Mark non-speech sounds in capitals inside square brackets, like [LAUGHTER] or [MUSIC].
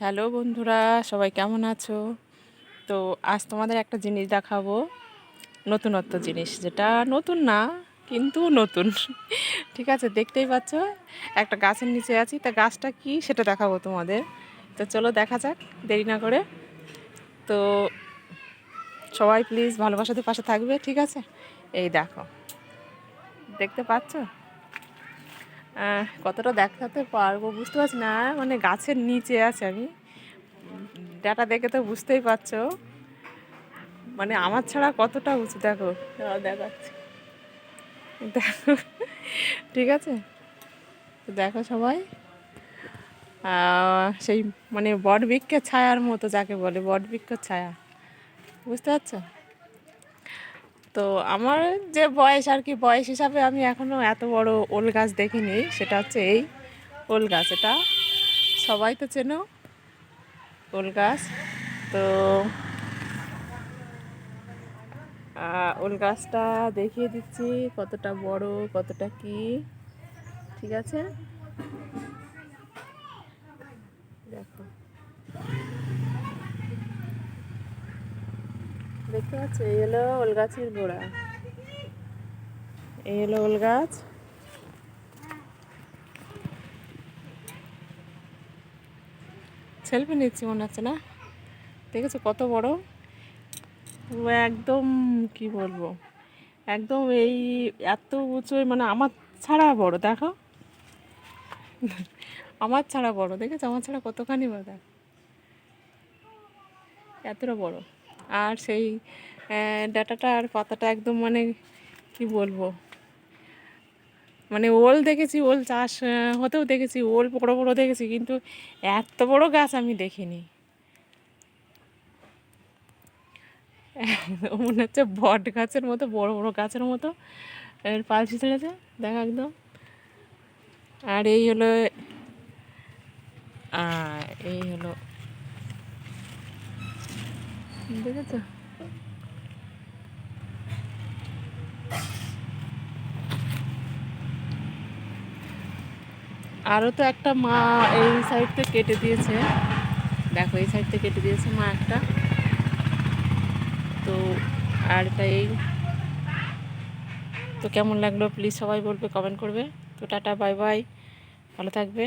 Hello বন্ধুরা, সবাই কেমন আছো? তো আজ তোমাদের একটা জিনিস দেখাবো, নতুনত্ব জিনিস, যেটা নতুন না, কিন্তু নতুন। [LAUGHS] ঠিক আছে, দেখতেই পাচ্ছ? একটা গাছের নিচে আছি, তা গাছটা কি সেটা দেখাবো তোমাদের। তো চলো দেখা যাক, দেরি না করে। তো সবাই প্লিজ ভালোবাসাতে পাশে থাকবে, ঠিক আছে? এই দেখো, দেখতে পাচ্ছ? কতটা দেখাতে পারব বুঝতে পারছি না। মানে গাছের নিচে আছে আমি। ডাটা দেখে তো বুঝতেই পারছ। মানে আমার ছাড়া কতটা উঁচু দেখো। দাঁড়াও দেখাচ্ছি। দেখো ঠিক আছে? তো দেখো সবাই। সেই মানে বট বটবৃক্ষের ছায়ার মতো যাকে বলে বট বটবৃক্ষের ছায়া। বুঝতে পারছ? তো আমার যে বয়স আর কি, বয়স হিসাবে আমি এখনও এত বড় ওল গাছ দেখিনি। সেটা হচ্ছে এই ওল গাছ, এটা সবাই তো চেনো ওল গাছ। তো ওল গাছটা দেখিয়ে দিচ্ছি, কতটা বড়, কতটা কি, ঠিক আছে? দেখো। দেখতে পাচ্ছ? এই হলো ওল গাছের গোড়া। এই হলো ওল গাছ। সেলফি নিচ্ছি, মনে হচ্ছে না? দেখেছ কত বড়? ও একদম, কি বলব? একদম এই এত উঁচু মানে আমার ছাড়া বড়, দেখো। আমার ছাড়া বড়, দেখেছ? আমার ছাড়া কতখানি বড়? দেখো। এতটা বড়। আর সেই ডাটাটা আর পাতাটা একদম মানে কি বলব? মানে ওল দেখেছি, ওল চাষ হতেও দেখেছি, ওল বড় বড় দেখেছি, কিন্তু এত বড় গাছ আমি দেখিনি। [LAUGHS] মনে হচ্ছে বট গাছের মতো, বড় বড় গাছের মতো। এর পালসি ছেড়েছে দেখা একদম। আর এই হলো এই হলো দেখেছ? আরও তো একটা মা এই সাইড থেকে কেটে দিয়েছে। দেখো, এই সাইড থেকে কেটে দিয়েছে মা একটা। তো আর এটা এই। তো কেমন লাগল? প্লিজ সবাই বলবে কমেন্ট করবে। তো টাটা বাই বাই ভালো থাকবে।